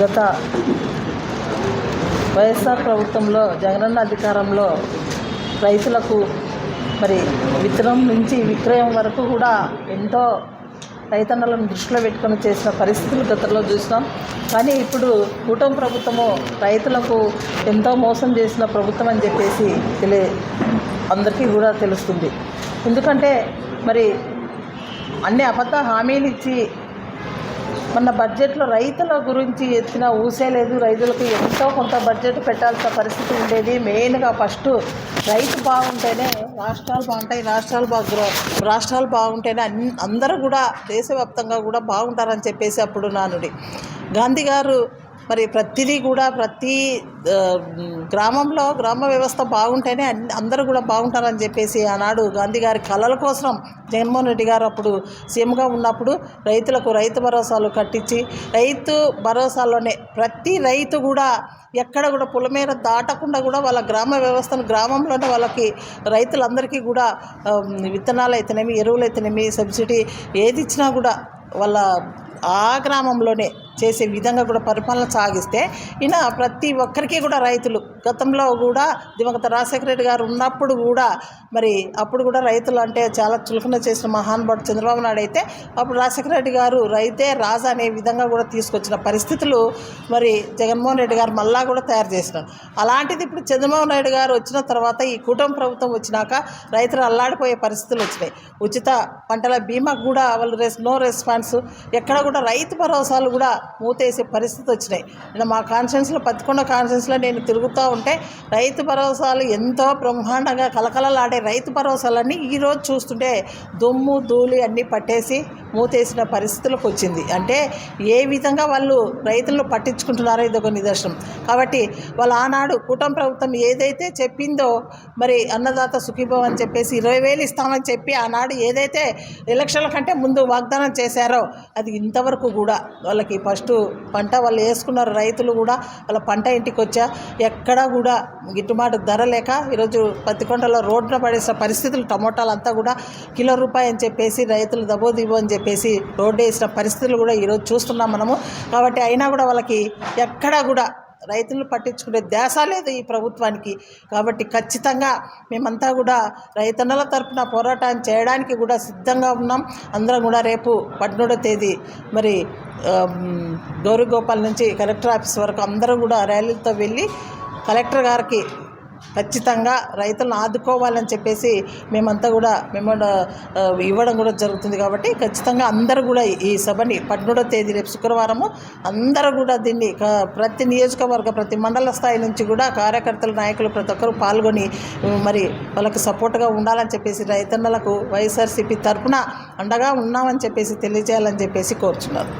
గత వైఎస్ఆర్ ప్రభుత్వంలో జగనన్న అధికారంలో రైతులకు మరి విత్తనం నుంచి విక్రయం వరకు కూడా ఎంతో రైతన్నలను దృష్టిలో పెట్టుకొని చేసిన పరిస్థితులు గతంలో చూసినాం. కానీ ఇప్పుడు కూటమి ప్రభుత్వము రైతులకు ఎంతో మోసం చేసిన ప్రభుత్వం అని చెప్పేసి తెలియ అందరికీ కూడా తెలుస్తుంది. ఎందుకంటే మరి అన్ని అబద్ధ హామీలు ఇచ్చి మొన్న బడ్జెట్లో రైతుల గురించి ఎత్తిన ఊసే లేదు. రైతులకు ఎంతో కొంత బడ్జెట్ పెట్టాల్సిన పరిస్థితి ఉండేది. మెయిన్గా ఫస్ట్ రైతు బాగుంటేనే రాష్ట్రాలు బాగుంటాయి రాష్ట్రాలు బాగు రాష్ట్రాలు బాగుంటేనే అన్ అందరూ కూడా దేశవ్యాప్తంగా కూడా బాగుంటారని చెప్పేసి అప్పుడు నానుడి గాంధీ గారు మరి ప్రతిదీ కూడా ప్రతి గ్రామంలో గ్రామ వ్యవస్థ బాగుంటేనే అందరూ కూడా బాగుంటారని చెప్పేసి ఆనాడు గాంధీ గారి కళల కోసం జగన్మోహన్ రెడ్డి గారు అప్పుడు సీఎంగా ఉన్నప్పుడు రైతులకు రైతు భరోసాలు కట్టించి రైతు భరోసాలోనే ప్రతి రైతు కూడా ఎక్కడ కూడా పులమేర దాటకుండా కూడా వాళ్ళ గ్రామ వ్యవస్థను గ్రామంలోనే వాళ్ళకి రైతులందరికీ కూడా విత్తనాలు అయితేనేమి ఎరువులు అయితేనేమి సబ్సిడీ ఏది ఇచ్చినా కూడా వాళ్ళ ఆ గ్రామంలోనే చేసే విధంగా కూడా పరిపాలన సాగిస్తే ఈయన ప్రతి ఒక్కరికి కూడా రైతులు గతంలో కూడా దివంగత రాజశేఖర రెడ్డి గారు ఉన్నప్పుడు కూడా మరి అప్పుడు కూడా రైతులు అంటే చాలా చులకన చేసిన మహానుభావుడు చంద్రబాబు నాయుడు అయితే అప్పుడు రాజశేఖర రెడ్డి గారు రైతే రాజా అనే విధంగా కూడా తీసుకొచ్చిన పరిస్థితులు మరి జగన్మోహన్ రెడ్డి గారు మళ్ళా కూడా తయారు చేసినారు. అలాంటిది ఇప్పుడు చంద్రబాబు నాయుడు గారు వచ్చిన తర్వాత ఈ కూటమి ప్రభుత్వం వచ్చినాక రైతులు అల్లాడిపోయే పరిస్థితులు వచ్చినాయి. ఉచిత పంటల బీమా కూడా వాళ్ళు రెస్ నో రెస్పాన్స్. ఎక్కడ కూడా రైతు భరోసాలు కూడా మూతేసే పరిస్థితి వచ్చినాయి. నేను మా కాన్షియన్స్లో పత్తికొండ కాన్షియన్స్లో నేను తిరుగుతూ ఉంటే రైతు భరోసాలు ఎంతో బ్రహ్మాండంగా కలకలలాడే రైతు భరోసాలన్నీ ఈరోజు చూస్తుంటే దుమ్ము ధూళి అన్నీ పట్టేసి మూతేసిన పరిస్థితులకు వచ్చింది అంటే ఏ విధంగా వాళ్ళు రైతులను పట్టించుకుంటున్నారో ఇది ఒక నిదర్శనం. కాబట్టి వాళ్ళ ఆనాడు కూటమి ప్రభుత్వం ఏదైతే చెప్పిందో మరి అన్నదాత సుఖీభవం అని చెప్పేసి ఇరవై వేలు ఇస్తామని చెప్పి ఆనాడు ఏదైతే ఎలక్షన్ల కంటే ముందు వాగ్దానం చేశారో అది ఇంతవరకు కూడా వాళ్ళకి ఫస్ట్ పంట వాళ్ళు వేసుకున్నారు రైతులు కూడా వాళ్ళ పంట ఇంటికి వచ్చా ఎక్కడా కూడా గిట్టుబాటు ధర లేక ఈరోజు పత్తికొండలో రోడ్డున పడేసిన పరిస్థితులు టమోటాలు అంతా కూడా కిలో రూపాయి అని చెప్పేసి రైతులు దబోదిబో అని చెప్పి చెప్పేసి రోడ్డు వేసిన పరిస్థితులు కూడా ఈరోజు చూస్తున్నాం మనము. కాబట్టి అయినా కూడా వాళ్ళకి ఎక్కడా కూడా రైతులను పట్టించుకునే ధ్యాస లేదు ఈ ప్రభుత్వానికి. కాబట్టి ఖచ్చితంగా మేమంతా కూడా రైతన్నల తరపున పోరాటం చేయడానికి కూడా సిద్ధంగా ఉన్నాం. అందరం కూడా రేపు పద్మూడో తేదీ మరి గౌరీగోపాల్ నుంచి కలెక్టర్ ఆఫీస్ వరకు అందరూ కూడా ర్యాలీలతో వెళ్ళి కలెక్టర్ గారికి ఖచ్చితంగా రైతులను ఆదుకోవాలని చెప్పేసి మేమంతా కూడా మేము ఇవ్వడం కూడా జరుగుతుంది కాబట్టి ఖచ్చితంగా అందరూ కూడా ఈ సభని పద్మూడో తేదీ రేపు శుక్రవారము అందరూ కూడా దీన్ని ప్రతి నియోజకవర్గ ప్రతి మండల స్థాయి నుంచి కూడా కార్యకర్తలు నాయకులు ప్రతి ఒక్కరు పాల్గొని మరి వాళ్ళకి సపోర్ట్గా ఉండాలని చెప్పేసి రైతన్నలకు వైఎస్ఆర్సీపీ తరఫున అండగా ఉన్నామని చెప్పేసి తెలియజేయాలని చెప్పేసి కోరుచున్నారు